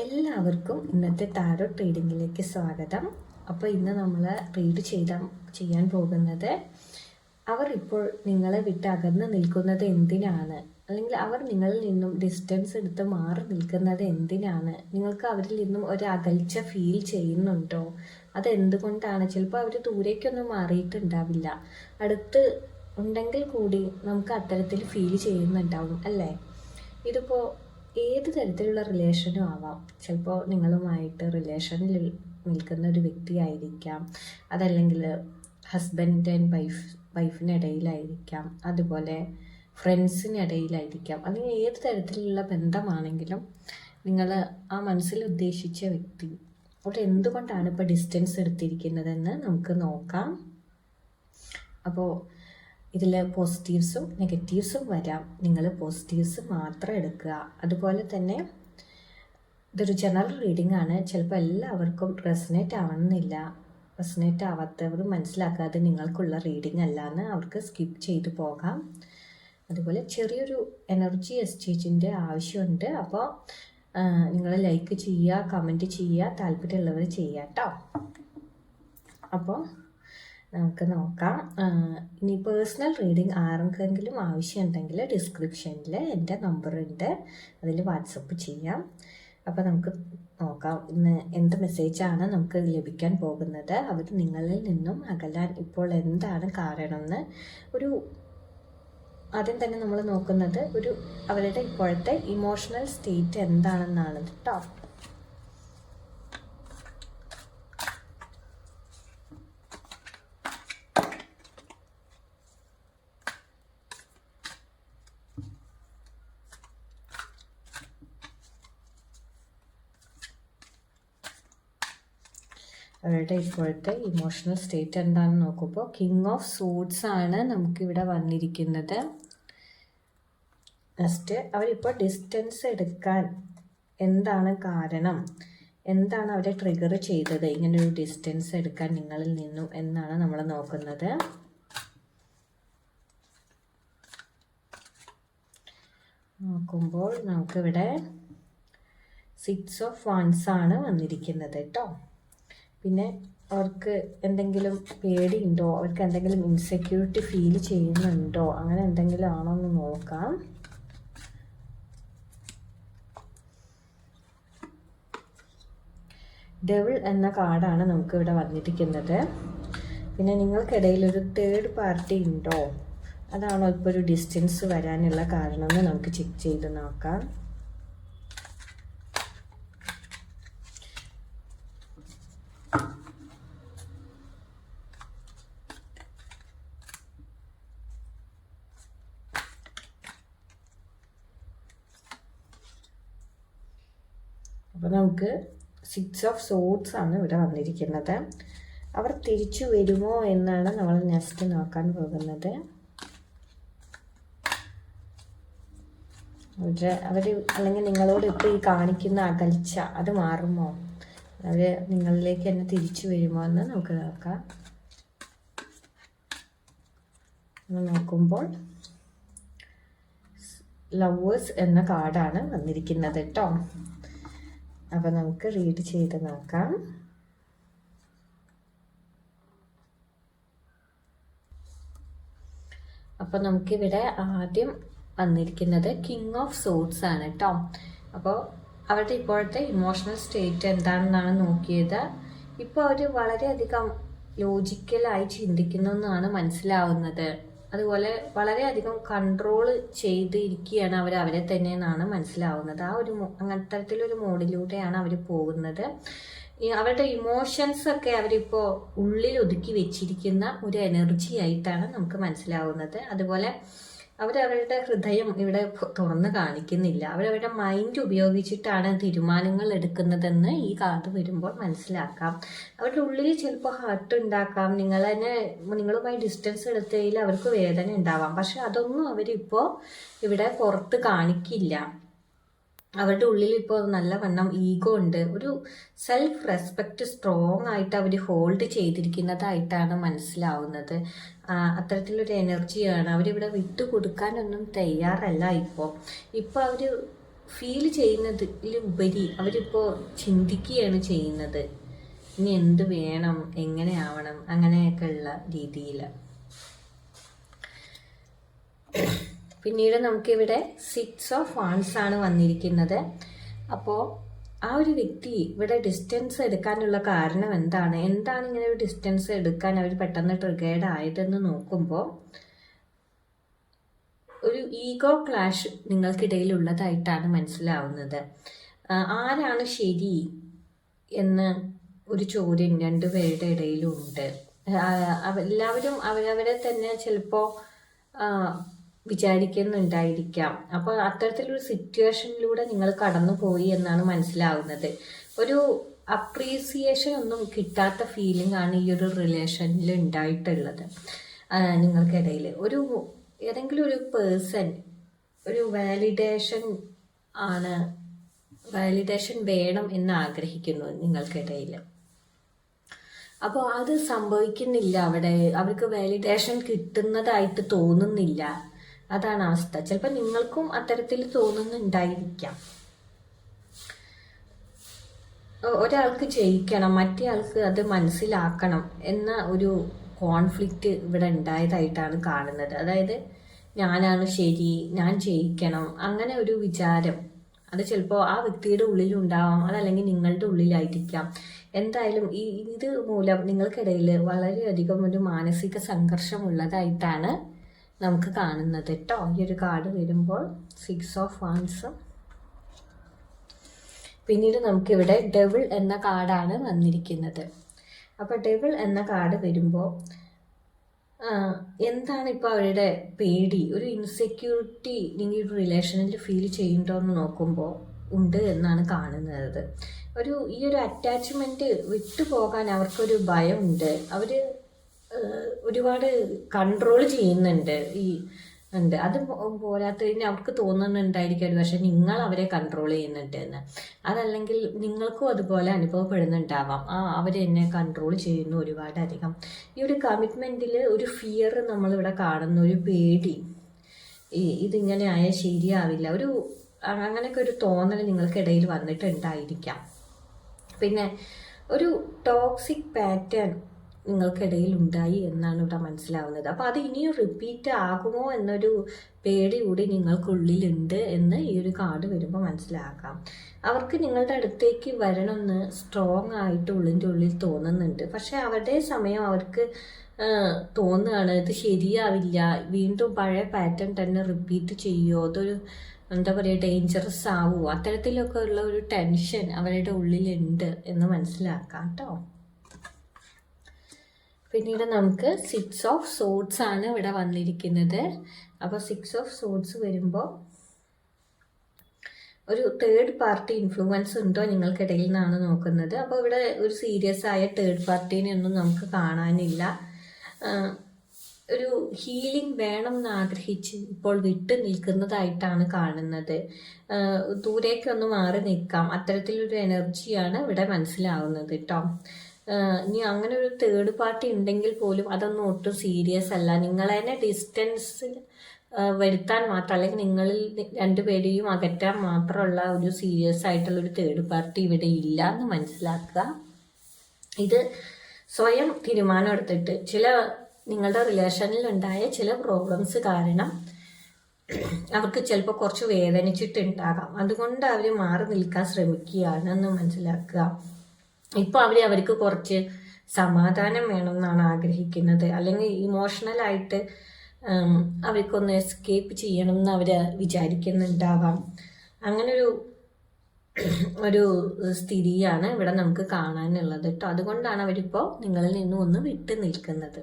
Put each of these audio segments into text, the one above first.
എല്ലാവർക്കും ഇന്നത്തെ താരോ റീഡിങ്ങിലേക്ക് സ്വാഗതം. അപ്പോൾ ഇന്ന് നമ്മൾ റീഡ് ചെയ്ത ചെയ്യാൻ പോകുന്നത് അവർ ഇപ്പോൾ നിങ്ങളെ വിട്ട് അകന്ന് നിൽക്കുന്നത് എന്തിനാണ്? അല്ലെങ്കിൽ അവർ നിങ്ങളിൽ നിന്നും ഡിസ്റ്റൻസ് എടുത്ത് മാറി നിൽക്കുന്നത് എന്തിനാണ്? നിങ്ങൾക്ക് അവരിൽ നിന്നും ഒരു അകൽച്ച ഫീൽ ചെയ്യുന്നുണ്ടോ? അതെന്തുകൊണ്ടാണ്? ചിലപ്പോൾ അവർ ദൂരേക്കൊന്നും മാറിയിട്ടുണ്ടാവില്ല. അടുത്ത് ഉണ്ടെങ്കിൽ കൂടി നമുക്ക് അത്തരത്തിൽ ഫീൽ ചെയ്യുന്നുണ്ടാവും അല്ലേ? ഇതിപ്പോൾ ഏത് തരത്തിലുള്ള റിലേഷനും ആവാം. ചിലപ്പോൾ നിങ്ങളുമായിട്ട് റിലേഷനിൽ നിൽക്കുന്ന ഒരു വ്യക്തിയായിരിക്കാം അതല്ലെങ്കിൽ ഹസ്ബൻഡ് ആൻഡ് വൈഫ് വൈഫിനിടയിലായിരിക്കാം അതുപോലെ ഫ്രണ്ട്സിനിടയിലായിരിക്കാം അല്ലെങ്കിൽ ഏത് തരത്തിലുള്ള ബന്ധമാണെങ്കിലും നിങ്ങൾ ആ മനസ്സിൽ ഉദ്ദേശിച്ച വ്യക്തി അവിടെ എന്തുകൊണ്ടാണ് ഇപ്പോൾ ഡിസ്റ്റൻസ് എടുത്തിരിക്കുന്നതെന്ന് നമുക്ക് നോക്കാം. അപ്പോൾ ഇതിൽ പോസിറ്റീവ്സും നെഗറ്റീവ്സും വരാം. നിങ്ങൾ പോസിറ്റീവ്സ് മാത്രം എടുക്കുക. അതുപോലെ തന്നെ ഇതൊരു ജനറൽ റീഡിംഗ് ആണ്. ചിലപ്പോൾ എല്ലാവർക്കും റെസനേറ്റ് ആവണമെന്നില്ല. റെസനേറ്റ് ആവാത്തവർ മനസ്സിലാക്കാതെ നിങ്ങൾക്കുള്ള റീഡിംഗ് അല്ലാന്ന് അവർക്ക് സ്കിപ്പ് ചെയ്ത് പോകാം. അതുപോലെ ചെറിയൊരു എനർജി എക്സ്ചേഞ്ചിന്റെ ആവശ്യമുണ്ട്. അപ്പോൾ നിങ്ങൾ ലൈക്ക് ചെയ്യുക കമന്റ് ചെയ്യുക താല്പര്യമുള്ളവർ ചെയ്യുക കേട്ടോ അപ്പോൾ നമുക്ക് നോക്കാം. ഇനി പേഴ്സണൽ റീഡിംഗ് ആർക്കെങ്കിലും ആവശ്യമുണ്ടെങ്കിൽ ഡിസ്ക്രിപ്ഷനിൽ എന്റെ നമ്പർ ഉണ്ട്. അതിൽ വാട്സപ്പ് ചെയ്യാം. അപ്പോൾ നമുക്ക് നോക്കാം. ഇന്ന് എന്ത് മെസ്സേജാണ് നമുക്ക് ലഭിക്കാൻ പോകുന്നത്? അവർ നിങ്ങളിൽ നിന്നും അകലാൻ ഇപ്പോൾ എന്താണ് കാരണമെന്ന് ഒരു ആദ്യം തന്നെ നമ്മൾ നോക്കുന്നത് ഒരു അവരുടെ ഇപ്പോഴത്തെ ഇമോഷണൽ സ്റ്റേറ്റ് എന്താണെന്നാണ് കേട്ടോ അവരുടെ ഇപ്പോഴത്തെ ഇമോഷണൽ സ്റ്റേറ്റ് എന്താണെന്ന് നോക്കുമ്പോൾ കിങ് ഓഫ് സൂട്ട്സ് ആണ് നമുക്കിവിടെ വന്നിരിക്കുന്നത്. നെക്സ്റ്റ് അവരിപ്പോൾ ഡിസ്റ്റൻസ് എടുക്കാൻ എന്താണ് കാരണം? എന്താണ് അവരെ ട്രിഗർ ചെയ്തത്? ഇങ്ങനൊരു ഡിസ്റ്റൻസ് എടുക്കാൻ നിങ്ങളിൽ നിന്നും എന്നാണ് നമ്മൾ നോക്കുന്നത്. നോക്കുമ്പോൾ നമുക്കിവിടെ സിക്സ് ഓഫ് വൺസ് ആണ് വന്നിരിക്കുന്നത് കേട്ടോ പിന്നെ അവർക്ക് എന്തെങ്കിലും പേടിയുണ്ടോ? അവർക്ക് എന്തെങ്കിലും ഇൻസെക്യൂരിറ്റി ഫീൽ ചെയ്യുന്നുണ്ടോ? അങ്ങനെ എന്തെങ്കിലും ആണോ എന്ന് നോക്കാം. ഡെവിൾ എന്ന കാർഡാണ് നമുക്ക് ഇവിടെ വന്നിരിക്കുന്നത്. പിന്നെ നിങ്ങൾക്കിടയിൽ ഒരു തേർഡ് പാർട്ടി ഉണ്ടോ? അതാണോ ഇപ്പോൾ ഒരു ഡിസ്റ്റൻസ് വരാനുള്ള കാരണമെന്ന് നമുക്ക് ചെക്ക് ചെയ്ത് നോക്കാം. അപ്പോൾ നമുക്ക് സിക്സ് ഓഫ് സോട്ട്സ് ആണ് ഇവിടെ വന്നിരിക്കുന്നത്. അവർ തിരിച്ചു വരുമോ എന്നാണ് നമ്മൾ നെക്സ്റ്റ് നോക്കാൻ പോകുന്നത്. അവരുടെ അവർ അല്ലെങ്കിൽ നിങ്ങളോട് ഇപ്പോൾ ഈ കാണിക്കുന്ന അകൽച്ച അത് മാറുമോ? അവർ നിങ്ങളിലേക്ക് തന്നെ തിരിച്ചു വരുമോ എന്ന് നമുക്ക് നോക്കാം. നോക്കുമ്പോൾ ലവേഴ്സ് എന്ന കാർഡാണ് വന്നിരിക്കുന്നത് കേട്ടോ അപ്പോൾ നമുക്ക് റീഡ് ചെയ്ത് നോക്കാം. അപ്പോൾ നമുക്കിവിടെ ആദ്യം വന്നിരിക്കുന്നത് കിങ് ഓഫ് സൂട്ട്സ് ആണ് കേട്ടോ അപ്പോൾ അവരുടെ ഇപ്പോഴത്തെ ഇമോഷണൽ സ്റ്റേറ്റ് എന്താണെന്നാണ് നോക്കിയത്. ഇപ്പോൾ അവർ വളരെയധികം ലോജിക്കലായി ചിന്തിക്കുന്നു എന്നാണ് മനസ്സിലാവുന്നത്. അതുപോലെ വളരെയധികം കൺട്രോൾ ചെയ്തിരിക്കുകയാണ് അവർ അവരെ തന്നെ എന്നാണ് മനസ്സിലാവുന്നത്. ആ ഒരു അങ്ങനത്തെ തരത്തിലൊരു മോഡിലൂടെയാണ് അവർ പോകുന്നത്. അവരുടെ ഇമോഷൻസ് ഒക്കെ അവരിപ്പോൾ ഉള്ളിൽ ഒതുക്കി വെച്ചിരിക്കുന്ന ഒരു എനർജി ആയിട്ടാണ് നമുക്ക് മനസ്സിലാവുന്നത്. അതുപോലെ അവരവരുടെ ഹൃദയം ഇവിടെ തുറന്ന് കാണിക്കുന്നില്ല. അവരവരുടെ മൈൻഡ് ഉപയോഗിച്ചിട്ടാണ് തീരുമാനങ്ങൾ എടുക്കുന്നതെന്ന് ഈ കാർഡ് വരുമ്പോൾ മനസ്സിലാക്കാം. അവരുടെ ഉള്ളിൽ ചിലപ്പോൾ ഹർട്ട് ഉണ്ടാക്കാം. നിങ്ങൾ തന്നെ നിങ്ങളുമായി ഡിസ്റ്റൻസ് എടുത്തതിൽ അവർക്ക് വേദന ഉണ്ടാവാം. പക്ഷെ അതൊന്നും അവരിപ്പോൾ ഇവിടെ പുറത്ത് കാണിക്കില്ല. അവരുടെ ഉള്ളിൽ ഇപ്പോൾ നല്ല വണ്ണം ഈഗോ ഉണ്ട്. ഒരു സെൽഫ് റെസ്പെക്റ്റ് സ്ട്രോങ് ആയിട്ട് അവർ ഹോൾഡ് ചെയ്തിരിക്കുന്നതായിട്ടാണ് മനസ്സിലാവുന്നത്. അത്തരത്തിലൊരു എനർജിയാണ് അവരിവിടെ വിട്ടുകൊടുക്കാനൊന്നും തയ്യാറല്ല ഇപ്പോൾ ഇപ്പോൾ അവർ ഫീൽ ചെയ്യുന്നതിലുപരി അവരിപ്പോൾ ചിന്തിക്കുകയാണ് ചെയ്യുന്നത്. ഇനി എന്ത് വേണം? എങ്ങനെ ആവണം? അങ്ങനെയൊക്കെ ഉള്ള രീതിയിൽ പിന്നീട് നമുക്കിവിടെ സിക്സ് ഓഫ് വാൺസ് ആണ് വന്നിരിക്കുന്നത്. അപ്പോൾ ആ ഒരു വ്യക്തി ഇവിടെ ഡിസ്റ്റൻസ് എടുക്കാനുള്ള കാരണം എന്താണ്? എന്താണ് ഇങ്ങനെ ഒരു ഡിസ്റ്റൻസ് എടുക്കാൻ അവർ പെട്ടെന്ന് ട്രിഗേർഡ് ആയതെന്ന് നോക്കുമ്പോൾ ഒരു ഈഗോ ക്ലാഷ് നിങ്ങൾക്കിടയിൽ ഉള്ളതായിട്ടാണ് മനസ്സിലാവുന്നത് ആരാണ് ശരി എന്ന് ഒരു ചോദ്യം രണ്ടുപേരുടെ ഇടയിലും ഉണ്ട് എല്ലാവരും അവരവരെ തന്നെ ചിലപ്പോൾ വിചാരിക്കുന്നുണ്ടായിരിക്കാം. അപ്പോൾ അത്തരത്തിലൊരു സിറ്റുവേഷനിലൂടെ നിങ്ങൾ കടന്നു പോയി എന്നാണ് മനസ്സിലാവുന്നത്. ഒരു അപ്രീസിയേഷൻ ഒന്നും കിട്ടാത്ത ഫീലിംഗ് ആണ് ഈ ഒരു റിലേഷനിൽ ഉണ്ടായിട്ടുള്ളത്. നിങ്ങൾക്കിടയിൽ ഒരു ഏതെങ്കിലും ഒരു പേഴ്സൺ ഒരു വാലിഡേഷൻ ആണ് വാലിഡേഷൻ വേണം എന്ന് ആഗ്രഹിക്കുന്നു നിങ്ങൾക്കിടയിൽ. അപ്പോൾ അത് സംഭവിക്കുന്നില്ല അവിടെ. അവർക്ക് വാലിഡേഷൻ കിട്ടുന്നതായിട്ട് തോന്നുന്നില്ല. അതാണ് അവസ്ഥ. ചിലപ്പോൾ നിങ്ങൾക്കും അത്തരത്തിൽ തോന്നുന്നുണ്ടായിരിക്കാം. ഒരാൾക്ക് ജയിക്കണം മറ്റേ ആൾക്ക് അത് മനസ്സിലാക്കണം എന്ന ഒരു കോൺഫ്ലിക്റ്റ് ഇവിടെ ഉണ്ടായതായിട്ടാണ് കാണുന്നത്. അതായത് ഞാനാണ് ശരി ഞാൻ ജയിക്കണം അങ്ങനെ ഒരു വിചാരം. അത് ചിലപ്പോൾ ആ വ്യക്തിയുടെ ഉള്ളിലുണ്ടാവാം അതല്ലെങ്കിൽ നിങ്ങളുടെ ഉള്ളിലായിരിക്കാം. എന്തായാലും ഈ ഇത് മൂലം നിങ്ങൾക്കിടയിൽ വളരെയധികം ഒരു മാനസിക സംഘർഷം ഉള്ളതായിട്ടാണ് നമുക്ക് കാണുന്നത് കേട്ടോ ഈ ഒരു കാർഡ് വരുമ്പോൾ സിക്സ് ഓഫ് വൺസ് പിന്നീട് നമുക്കിവിടെ ഡെവിൾ എന്ന കാർഡാണ് വന്നിരിക്കുന്നത്. അപ്പോൾ ഡെവിൾ എന്ന കാർഡ് വരുമ്പോൾ എന്താണ് ഇപ്പോൾ അവരുടെ പേടി? ഒരു ഇൻസെക്യൂരിറ്റി നിങ്ങൾ ഒരു റിലേഷനിൽ ഫീൽ ചെയ്യുന്നുണ്ടോ എന്ന് നോക്കുമ്പോൾ ഉണ്ട് എന്നാണ് കാണുന്നത്. ഒരു ഈ ഒരു അറ്റാച്ച്മെന്റ് വിട്ടുപോകാൻ അവർക്കൊരു ഭയമുണ്ട്. അവർ ഒരുപാട് കൺട്രോൾ ചെയ്യുന്നുണ്ട്. ഈ ഉണ്ട്. അത് പോരാത്ത പോരാത്തതിന് അവർക്ക് തോന്നുന്നുണ്ടായിരിക്കും പക്ഷെ നിങ്ങൾ അവരെ കൺട്രോൾ ചെയ്യുന്നുണ്ട് എന്ന്. അതല്ലെങ്കിൽ നിങ്ങൾക്കും അതുപോലെ അനുഭവപ്പെടുന്നുണ്ടാവാം. ആ അവരെന്നെ കൺട്രോൾ ചെയ്യുന്നു ഒരുപാട് അധികം ഈ ഒരു കമ്മിറ്റ്മെന്റിൽ ഒരു ഫിയർ നമ്മളിവിടെ കാണുന്ന. ഒരു പേടി. ഇതിങ്ങനെ ആയാൽ ശരിയാവില്ല. ഒരു അങ്ങനെയൊക്കെ ഒരു തോന്നൽ നിങ്ങൾക്കിടയിൽ വന്നിട്ടുണ്ടായിരിക്കാം. പിന്നെ ഒരു ടോക്സിക് പാറ്റേൺ നിങ്ങൾക്കിടയിൽ ഉണ്ടായി എന്നാണ് ഇവിടെ മനസ്സിലാവുന്നത്. അപ്പോൾ അത് ഇനിയും റിപ്പീറ്റ് ആകുമോ എന്നൊരു പേടി കൂടി നിങ്ങൾക്കുള്ളിലുണ്ട് എന്ന് ഈ ഒരു കാർഡ് വരുമ്പോൾ മനസ്സിലാക്കാം. അവർക്ക് നിങ്ങളുടെ അടുത്തേക്ക് വരണമെന്ന് സ്ട്രോങ് ആയിട്ട് ഉള്ളിന്റെ ഉള്ളിൽ തോന്നുന്നുണ്ട്. പക്ഷേ അവരുടെ സമയം അവർക്ക് തോന്നുകയാണ് ഇത് ശരിയാവില്ല. വീണ്ടും പഴയ പാറ്റേൺ തന്നെ റിപ്പീറ്റ് ചെയ്യുമോ അതൊരു എന്താ പറയുക ഡേഞ്ചറസ് ആവുമോ അത്തരത്തിലൊക്കെ ഉള്ള ഒരു ടെൻഷൻ അവരുടെ ഉള്ളിലുണ്ട് എന്ന് മനസ്സിലാക്കാം കേട്ടോ. പിന്നീട് നമുക്ക് സിക്സ് ഓഫ് സോഡ്സ് ആണ് ഇവിടെ വന്നിരിക്കുന്നത്. അപ്പോൾ സിക്സ് ഓഫ് സോഡ്സ് വരുമ്പോൾ ഒരു തേർഡ് പാർട്ടി ഇൻഫ്ലുവൻസ് ഉണ്ടോ നിങ്ങൾക്കിടയിൽ നിന്നാണ് നോക്കുന്നത്. അപ്പോൾ ഇവിടെ ഒരു സീരിയസ് ആയ തേർഡ് പാർട്ടീനെ ഒന്നും നമുക്ക് കാണാനില്ല. ഒരു ഹീലിംഗ് വേണം എന്ന് ആഗ്രഹിച്ച് ഇപ്പോൾ വിട്ടു നിൽക്കുന്നതായിട്ടാണ് കാണുന്നത്. ദൂരേക്കൊന്ന് മാറി നിൽക്കാം. അത്തരത്തിലൊരു എനർജിയാണ് ഇവിടെ മനസ്സിലാവുന്നത് കേട്ടോ ഇനി അങ്ങനെ ഒരു തേർഡ് പാർട്ടി ഉണ്ടെങ്കിൽ പോലും അതൊന്നും ഒട്ടും സീരിയസ് അല്ല. നിങ്ങളെ തന്നെ ഡിസ്റ്റൻസിൽ വരുത്താൻ മാത്രം അല്ലെങ്കിൽ നിങ്ങളിൽ രണ്ടുപേരെയും അകറ്റാൻ മാത്രമുള്ള ഒരു സീരിയസ് ആയിട്ടുള്ള ഒരു തേർഡ് പാർട്ടി ഇവിടെ ഇല്ല എന്ന് മനസ്സിലാക്കുക. ഇത് സ്വയം തീരുമാനം എടുത്തിട്ട് ചില നിങ്ങളുടെ റിലേഷനിൽ ഉണ്ടായ ചില പ്രോബ്ലംസ് കാരണം അവർക്ക് ചിലപ്പോൾ കുറച്ച് വേദനിച്ചിട്ടുണ്ടാകാം. അതുകൊണ്ട് അവർ മാറി നിൽക്കാൻ ശ്രമിക്കുകയാണ് എന്ന് മനസ്സിലാക്കുക. ഇപ്പോൾ അവർ അവർക്ക് കുറച്ച് സമാധാനം വേണമെന്നാണ് ആഗ്രഹിക്കുന്നത്. അല്ലെങ്കിൽ ഇമോഷണൽ ആയിട്ട് അവർക്കൊന്ന് എസ്കേപ്പ് ചെയ്യണം എന്ന് അവർ വിചാരിക്കുന്നുണ്ടാവാം. അങ്ങനൊരു ഒരു സ്ഥിതിയാണ് ഇവിടെ നമുക്ക് കാണാനുള്ളത് കേട്ടോ. അതുകൊണ്ടാണ് അവരിപ്പോ നിങ്ങളിൽ നിന്നും ഒന്ന് വിട്ടു നിൽക്കുന്നത്.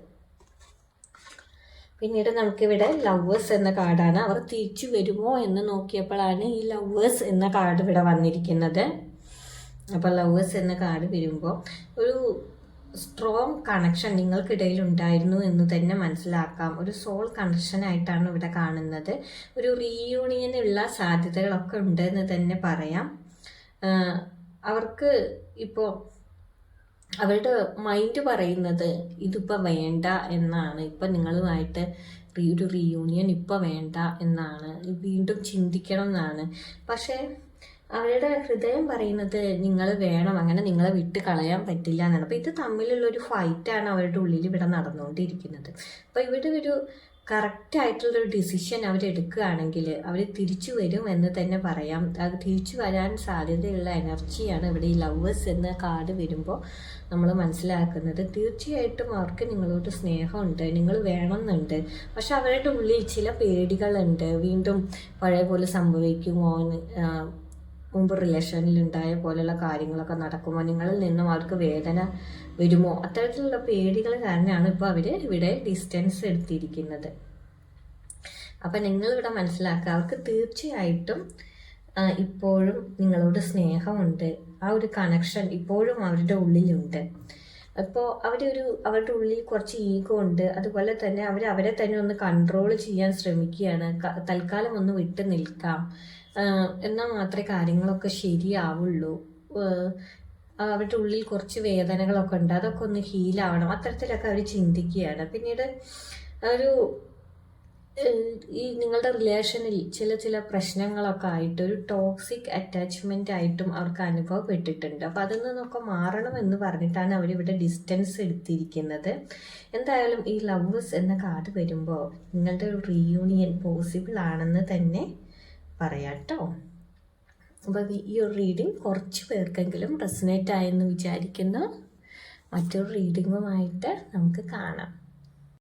പിന്നീട് നമുക്കിവിടെ ലവേഴ്സ് എന്ന കാർഡാണ്. അവർ തിരിച്ചു വരുമോ എന്ന് നോക്കിയപ്പോഴാണ് ഈ ലവേഴ്സ് എന്ന കാർഡ് ഇവിടെ വന്നിരിക്കുന്നത്. അപ്പോൾ ലവേഴ്സ് എന്ന കാർഡ് വരുമ്പോൾ ഒരു സ്ട്രോങ് കണക്ഷൻ നിങ്ങൾക്കിടയിൽ ഉണ്ടായിരുന്നു എന്ന് തന്നെ മനസ്സിലാക്കാം. ഒരു സോൾ കണക്ഷൻ ആയിട്ടാണ് ഇവിടെ കാണുന്നത്. ഒരു റീയൂണിയനുള്ള സാധ്യതകളൊക്കെ ഉണ്ട് എന്ന് തന്നെ പറയാം. അവർക്ക് ഇപ്പോൾ അവരുടെ മൈൻഡ് പറയുന്നത് ഇതിപ്പോൾ വേണ്ട എന്നാണ്. ഇപ്പം നിങ്ങളുമായിട്ട് ഒരു റീയൂണിയൻ ഇപ്പോൾ വേണ്ട എന്നാണ്. വീണ്ടും ചിന്തിക്കണം എന്നാണ്. പക്ഷേ അവരുടെ ഹൃദയം പറയുന്നത് നിങ്ങൾ വേണം അങ്ങനെ നിങ്ങളെ വിട്ട് കളയാൻ പറ്റില്ല എന്നാണ്. അപ്പോൾ ഇത് തമ്മിലുള്ള ഒരു ഫൈറ്റാണ് അവരുടെ ഉള്ളിൽ ഇവിടെ നടന്നുകൊണ്ടിരിക്കുന്നത്. അപ്പോൾ ഇവിടെ ഒരു കറക്റ്റ് ആയിട്ടുള്ള ഒരു ഡിസിഷൻ അവരെടുക്കുകയാണെങ്കിൽ അവർ തിരിച്ചു വരും എന്ന് തന്നെ പറയാം. അത് തിരിച്ചു വരാൻ സാധ്യതയുള്ള എനർജിയാണ് ഇവിടെ ഈ ലവേഴ്സ് എന്ന കാർഡ് വരുമ്പോൾ നമ്മൾ മനസ്സിലാക്കുന്നത്. തീർച്ചയായിട്ടും അവർക്ക് നിങ്ങളോട് സ്നേഹമുണ്ട് നിങ്ങൾ വേണമെന്നുണ്ട്. പക്ഷെ അവരുടെ ഉള്ളിൽ ചില പേടികളുണ്ട്. വീണ്ടും പഴയ പോലെ സംഭവിക്കുമോ മുമ്പ് റിലേഷനിൽ ഉണ്ടായ പോലെയുള്ള കാര്യങ്ങളൊക്കെ നടക്കുമോ നിങ്ങളിൽ നിന്നും അവർക്ക് വേദന വരുമോ? അത്തരത്തിലുള്ള പേടികൾ കാരണമാണ് ഇപ്പോൾ അവർ ഇവിടെ ഡിസ്റ്റൻസ് എടുത്തിരിക്കുന്നത്. അപ്പം നിങ്ങളിവിടെ മനസ്സിലാക്കുക അവർക്ക് തീർച്ചയായിട്ടും ഇപ്പോഴും നിങ്ങളോട് സ്നേഹമുണ്ട്. ആ ഒരു കണക്ഷൻ ഇപ്പോഴും അവരുടെ ഉള്ളിലുണ്ട്. അപ്പോൾ അവരൊരു അവരുടെ ഉള്ളിൽ കുറച്ച് ഈഗോ ഉണ്ട്. അതുപോലെ തന്നെ അവർ അവരെ തന്നെ ഒന്ന് കൺട്രോൾ ചെയ്യാൻ ശ്രമിക്കുകയാണ്. തൽക്കാലം ഒന്ന് വിട്ടു നിൽക്കാം. എന്നാൽ മാത്രമേ കാര്യങ്ങളൊക്കെ ശരിയാവുള്ളൂ. അവരുടെ ഉള്ളിൽ കുറച്ച് വേദനകളൊക്കെ ഉണ്ട്. അതൊക്കെ ഒന്ന് ഹീലാവണം അത്തരത്തിലൊക്കെ അവർ ചിന്തിക്കുകയാണ്. പിന്നീട് ഒരു ഈ നിങ്ങളുടെ റിലേഷനിൽ ചില ചില പ്രശ്നങ്ങളൊക്കെ ആയിട്ട് ഒരു ടോക്സിക് അറ്റാച്ച്മെന്റ് ആയിട്ടും അവർക്ക് അനുഭവപ്പെട്ടിട്ടുണ്ട്. അപ്പോൾ അതിൽ നിന്നൊക്കെ മാറണം എന്ന് പറഞ്ഞിട്ടാണ് അവരിവിടെ ഡിസ്റ്റൻസ് എടുത്തിരിക്കുന്നത്. എന്തായാലും ഈ ലവേഴ്സ് എന്ന കാർഡ് വരുമ്പോൾ നിങ്ങളുടെ ഒരു റീയൂണിയൻ പോസിബിൾ ആണെന്ന് തന്നെ പറയാട്ടോ കേട്ടോ. അപ്പോൾ ഈ ഒരു റീഡിങ് കുറച്ച് പേർക്കെങ്കിലും റെസനേറ്റ് ആയെന്ന് വിചാരിക്കുന്നു. മറ്റൊരു റീഡിങ്ങുമായിട്ട് നമുക്ക് കാണാം.